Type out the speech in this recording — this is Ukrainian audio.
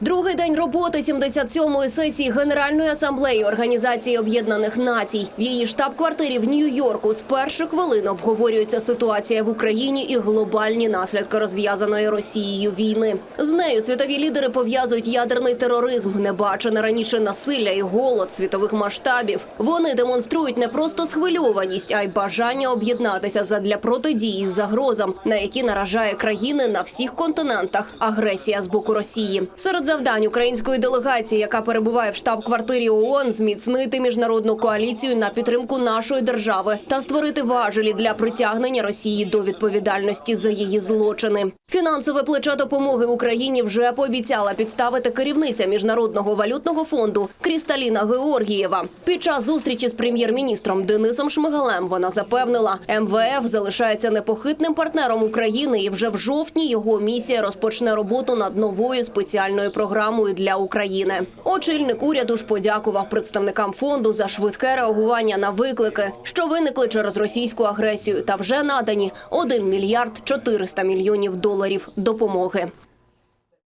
Другий день роботи 77-ї сесії Генеральної асамблеї Організації Об'єднаних Націй. В її штаб-квартирі в Нью-Йорку з перших хвилин обговорюється ситуація в Україні і глобальні наслідки розв'язаної Росією війни. З нею світові лідери пов'язують ядерний тероризм, небачене раніше насилля і голод світових масштабів. Вони демонструють не просто схвильованість, а й бажання об'єднатися задля протидії загрозам, на які наражає країни на всіх континентах агресія з боку Росії. Серед завдань української делегації, яка перебуває в штаб-квартирі ООН, зміцнити міжнародну коаліцію на підтримку нашої держави та створити важелі для притягнення Росії до відповідальності за її злочини. Фінансове плече допомоги Україні вже пообіцяла підставити керівниця міжнародного валютного фонду Крісталіна Георгієва. Під час зустрічі з прем'єр-міністром Денисом Шмигалем вона запевнила, МВФ залишається непохитним партнером України, і вже в жовтні його місія розпочне роботу над новою спеціальною програмою для України. Очільник уряду ж подякував представникам фонду за швидке реагування на виклики, що виникли через російську агресію, та вже надані 1 мільярд 400 мільйонів доларів допомоги.